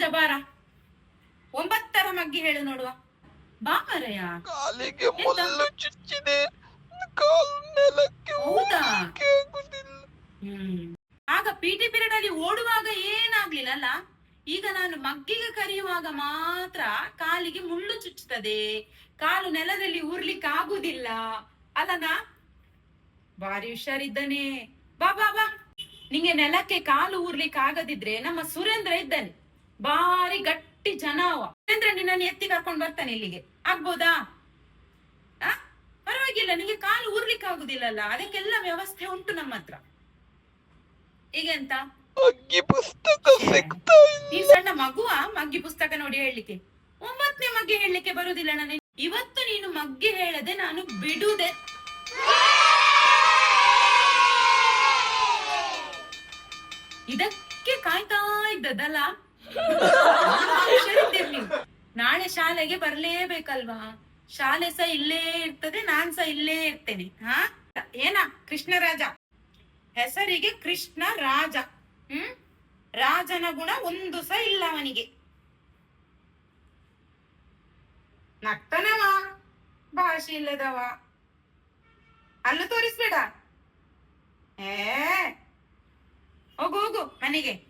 ರಾಜ ಬಾರ ಒಂಬತ್ತರ ಮಗ್ಗಿ ಹೇಳು ನೋಡುವ. ಬಾ ಮರಯ. ಕಾಲಿಗೆ ಮುಳ್ಳು ಚುಚ್ಚಿದೆ. ಕಾಲು ನೆಲಕ್ಕೆ ಹೌದಾ? ಆಗ ಪಿಟಿ ಪೀರಿಯಡ್ ಅಲ್ಲಿ ಓಡುವಾಗ ಏನಾಗ್ಲಿಲ್ಲ ಅಲ್ಲ? ಈಗ ನಾನು ಮಗ್ಗಿಗೆ ಕರೆಯುವಾಗ ಮಾತ್ರ ಕಾಲಿಗೆ ಮುಳ್ಳು ಚುಚ್ಚುತ್ತದೆ. ಕಾಲು ನೆಲದಲ್ಲಿ ಊರ್ಲಿಕ್ಕೆ ಆಗುದಿಲ್ಲ. ಅಲ್ಲನಾ ಬಾರಿ ಹುಷಾರಿದ್ದಾನೆ. ಬಾ ಬಾ ಬಾ. ನಿಂಗೆ ನೆಲಕ್ಕೆ ಕಾಲು ಊರ್ಲಿಕ್ಕೆ ಆಗದಿದ್ರೆ ನಮ್ಮ ಸುರೇಂದ್ರ ಇದ್ದಾನೆ. ಬಾರಿ ಗಟ್ಟಿ ಜನ ಅವ ಸುರೇಂದ್ರ ನಿನ್ನನ್ನು ಎತ್ತಿ ಕರ್ಕೊಂಡು ಬರ್ತಾನೆ ಇಲ್ಲಿಗೆ. ಆಗ್ಬೋದಾ? ಆ? ಪರವಾಗಿಲ್ಲ ನಿಮಗೆ ಕಾಲು ಊರ್ಲಿಕ್ಕೆ ಆಗುದಿಲ್ಲಲ್ಲ. ಅದಕ್ಕೆಲ್ಲ ವ್ಯವಸ್ಥೆ ಉಂಟು ನಮ್ಮ ಹತ್ರ. ಈಗೆಂತ ನೀನ್ ಸಣ್ಣ ಮಗುವ? ಮಗ್ಗಿ ಪುಸ್ತಕ ನೋಡಿ ಹೇಳಲಿಕ್ಕೆ. ಒಂಬತ್ತನೇ ಮಗ್ಗಿ ಹೇಳಲಿಕ್ಕೆ ಬರುದಿಲ್ಲ ನಾನು ಇವತ್ತು ನೀನು ಮಗ್ಗಿ ಹೇಳದೆ ನಾನು ಬಿಡುದೆ. ಇದಕ್ಕೆ ಕಾಯ್ತಾ ಇದ್ದದಲ್ಲ? ನಾಳೆ ಶಾಲೆಗೆ ಬರ್ಲೇಬೇಕಲ್ವಾ? ಶಾಲೆ ಸಹ ಇಲ್ಲೇ ಇರ್ತದೆ, ನಾನ್ ಸಹ ಇಲ್ಲೇ ಇರ್ತೇನೆ. ಹಾ? ಏನ? ಕೃಷ್ಣರಾಜ ಹೆಸರಿಗೆ ಕೃಷ್ಣ ರಾಜ. ಹ್ಮ್? ರಾಜನ ಗುಣ ಒಂದು ಸಹ ಇಲ್ಲ ಅವನಿಗೆ. ನಗ್ತಾನವ? ಭಾಷೆ ಇಲ್ಲದವ. ಅಲ್ಲೂ ತೋರಿಸ್ಬೇಡ. ಏ, ಹೋಗು ಹೋಗು ಮನೆಗೆ.